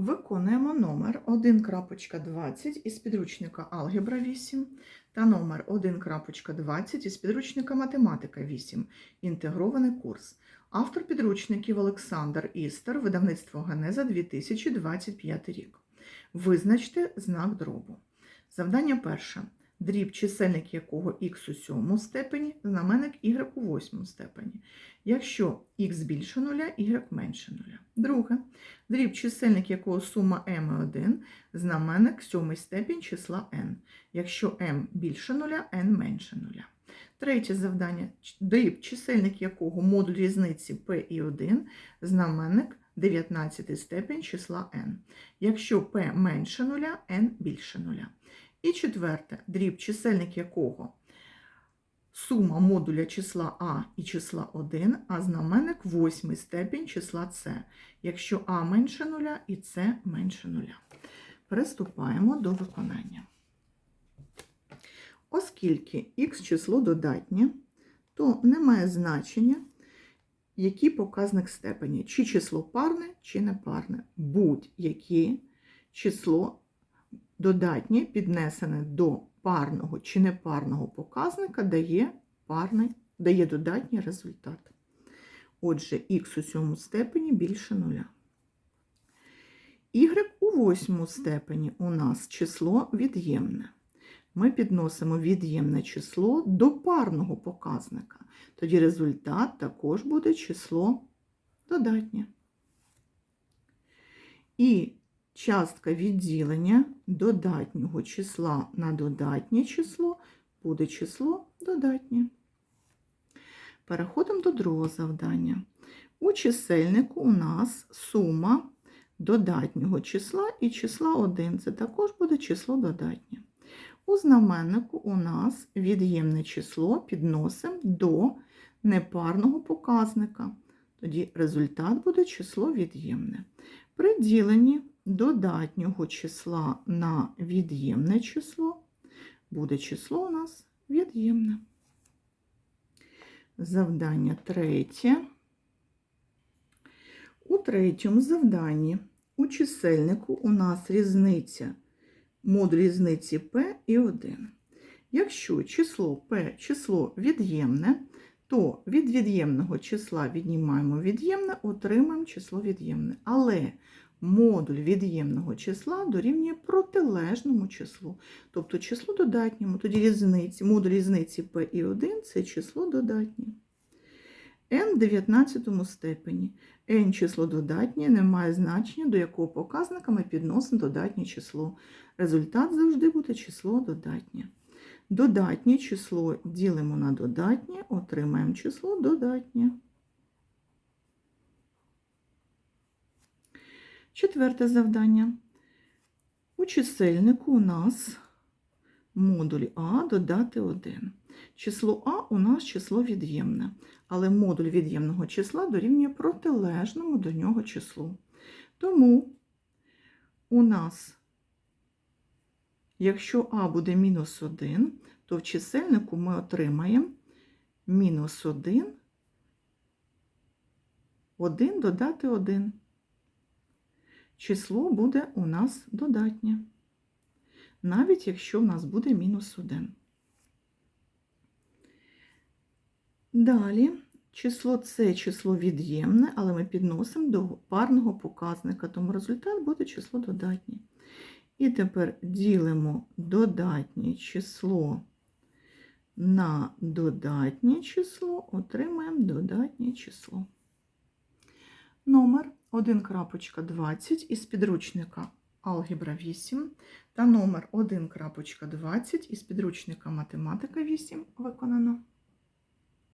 Виконуємо номер 1.20 із підручника Алгебра 8 та номер 1.20 із підручника Математика 8. Інтегрований курс. Автор підручників Олександр Істер, видавництво Генеза 2025 рік. Визначте знак дробу. Завдання перше. Дріб, чисельник якого х у сьомому степені, знаменник y у восьмому степені. Якщо х більше нуля, y менше нуля. Друге. Дріб, чисельник якого сума m і 1, знаменник сьомий степінь числа n. Якщо m більше нуля, n менше нуля. Третє завдання. Дріб, чисельник якого модуль різниці p і 1, знаменник 19 степінь числа n. Якщо p менше нуля, n більше нуля. І четверте, дріб, чисельник якого сума модуля числа А і числа 1, а знаменник восьмий степінь числа С, якщо А менше нуля і С менше нуля. Приступаємо до виконання. Оскільки х число додатнє, то не має значення, який показник степені, чи число парне, чи непарне. Будь-яке число додатнє піднесене до парного чи непарного показника дає, парний, дає додатній результат. Отже, х у сьомому степені більше нуля. Y у восьмому степені у нас число від'ємне. Ми підносимо від'ємне число до парного показника. Тоді результат також буде число додатнє. І частка відділення додатнього числа на додатнє число буде число додатнє. Переходимо до другого завдання. У чисельнику у нас сума додатнього числа і числа 1. Це також буде число додатнє. У знаменнику у нас від'ємне число підносимо до непарного показника. Тоді результат буде число від'ємне. При діленні додатнього числа на від'ємне число буде число у нас від'ємне. Завдання третє. У третьому завданні у чисельнику у нас різниця модуль різниці p і 1. Якщо число p число від'ємне, то від від'ємного числа віднімаємо від'ємне, отримаємо число від'ємне. Але модуль від'ємного числа дорівнює протилежному числу, тобто числу додатньому, тоді різниці, модуль різниці p і 1 це число додатнє. n в 19 степені. n число додатнє не має значення, до якого показника ми підносимо додатнє число. Результат завжди буде число додатнє. Додатнє число ділимо на додатнє, отримаємо число додатнє. Четверте завдання. У чисельнику у нас модуль А додати 1. Число А у нас число від'ємне, але модуль від'ємного числа дорівнює протилежному до нього числу. Тому у нас, якщо А буде мінус 1, то в чисельнику ми отримаємо мінус 1, 1 додати 1 число буде у нас додатнє, навіть якщо в нас буде мінус 1. Далі число це число від'ємне, але ми підносимо до парного показника, тому результат буде число додатнє. І тепер ділимо додатнє число на додатнє число, отримаємо додатнє число. Номер 1.20 із підручника Алгебра 8 та номер 1.20 із підручника Математика 8 виконано.